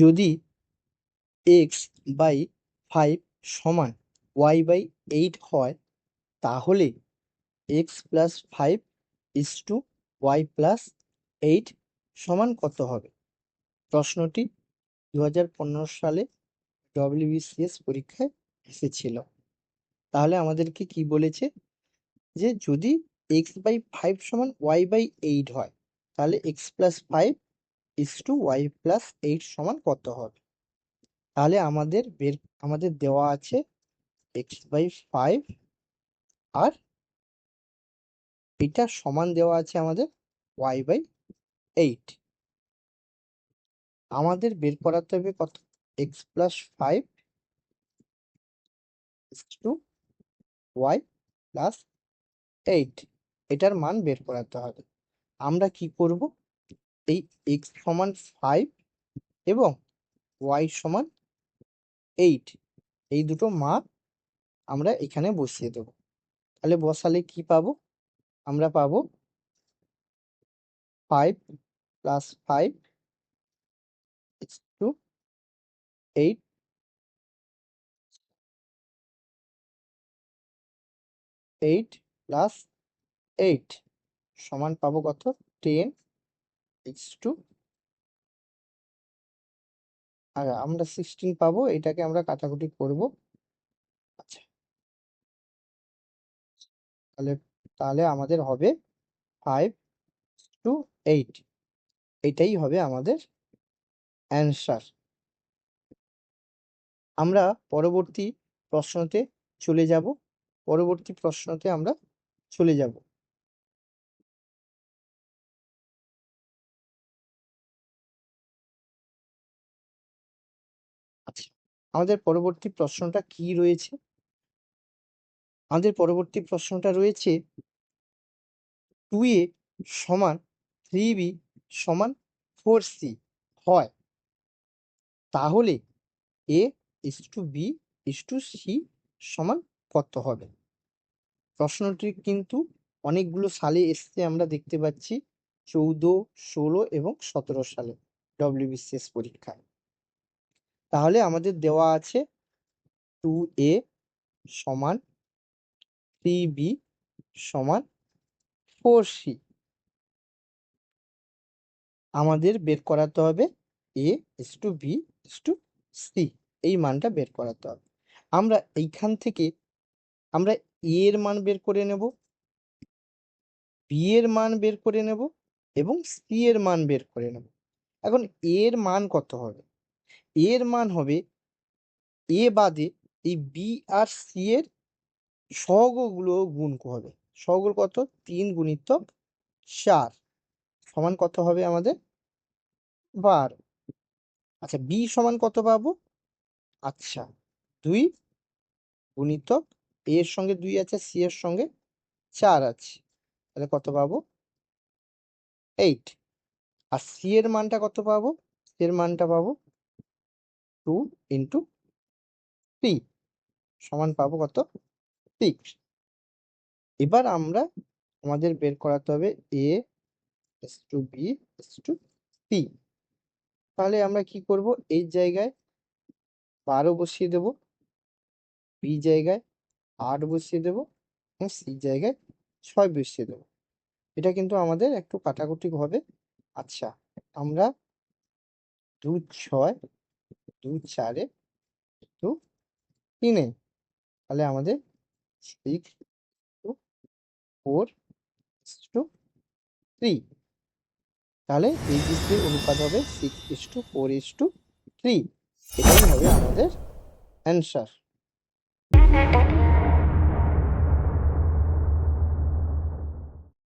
যদি x by five সমান Y by eight হয়, তাহলে x plus five is to y plus eight সমান কত হবে? প্রশ্নটি দু হাজার পনেরো সালে ডব্লিউবিসিএস পরীক্ষায় এসেছিল। তাহলে আমাদেরকে কি বলেছে? যে যদি এক্স বাই ফাইভ সমান ওয়াই বাই এইট হয়, তাহলে x plus five is to y plus eight সমান কত হবে? তাহলে আমাদের বের, আমাদের দেওয়া আছে এক্স বাই ফাইভ আর এটা সমান দেওয়া আছে আমাদের ওয়াই বাই এইট আমাদের বের করাতে হবে কত? X plus five to y plus eight এটার মান বের করাতে হবে। আমরা কি করব? এই এক্স সমান ফাইভ এবং ওয়াই সমান এইট এই দুটো মান আমরা এখানে বসিয়ে দেব। তাহলে বসালে কি পাবো? আমরা পাবো five plus five to eight eight plus eight সমান পাবো কত? টেন এক্স টু আর আমরা সিক্সটিন পাবো, এটাকে আমরা কাটাকুটি করব। আচ্ছা। তাহলে তাহলে আমাদের হবে ফাইভ টু এইট এটাই হবে আমাদের অ্যান্সার আমরা পরবর্তী প্রশ্নতে চলে যাব। পরবর্তী প্রশ্নতে আমরা চলে যাব। আমাদের পরবর্তী প্রশ্নটা কি রয়েছে? আমাদের পরবর্তী প্রশ্নটা রয়েছে টু এ সমান থ্রি বি সমান ফোর সি হয়। তাহলে A is to B is to C সমান কত হবে? প্রশ্নটি কিন্তু অনেকগুলো সালে এসছে আমরা দেখতে পাচ্ছি, চৌদ্দ, ষোলো এবং সতেরো সালে ডব্লিউবিসিএস পরীক্ষায়। তাহলে আমাদের দেওয়া আছে টু এ সমান থ্রি বি সমান ফোর সি আমাদের বের করাতে হবে A is to B is to C এই মানটা বের করাতে হবে। আমরা এইখান থেকে আমরা এ এর মান বের করে নেব বি এর মান বের করে নেব এবং সি এর মান বের করে নেব। এখন এর মান কত হবে? এর মান হবে এ বাদে এই বি আর সি এর সহগগুলো গুণ হবে। সহগ কত? তিন গুণিত চার। সমান কত হবে আমাদের? বারো। আচ্ছা বি সমান কত পাবো? আচ্ছা দুই গুণিত এ এর সঙ্গে দুই আছে সি এর সঙ্গে চার আছে। তাহলে কত পাবো? এইট আর সি এর মানটা কত পাবো? সি এর মানটা পাবো টু ইন্টু থ্রি সমান পাবো কত? সিক্স এবার আমরা আমাদের বের করাতে হবে A is to B is to C তাহলে আমরা কি করব? এই জায়গায় বারো বসিয়ে দেব বি জায়গায় আট বসিয়ে দেব এবং সি জায়গায় ছয় বসিয়ে দেব। এটা কিন্তু আমাদের একটু কাটাকুটি হবে। আচ্ছা আমরা দু ছয় দু চারে দু তিনে তাহলে আমাদের six to four to three তাহলে এই দিকের অনুপাত হবে six is to four is to three এটাই হবে আমাদের অ্যান্সার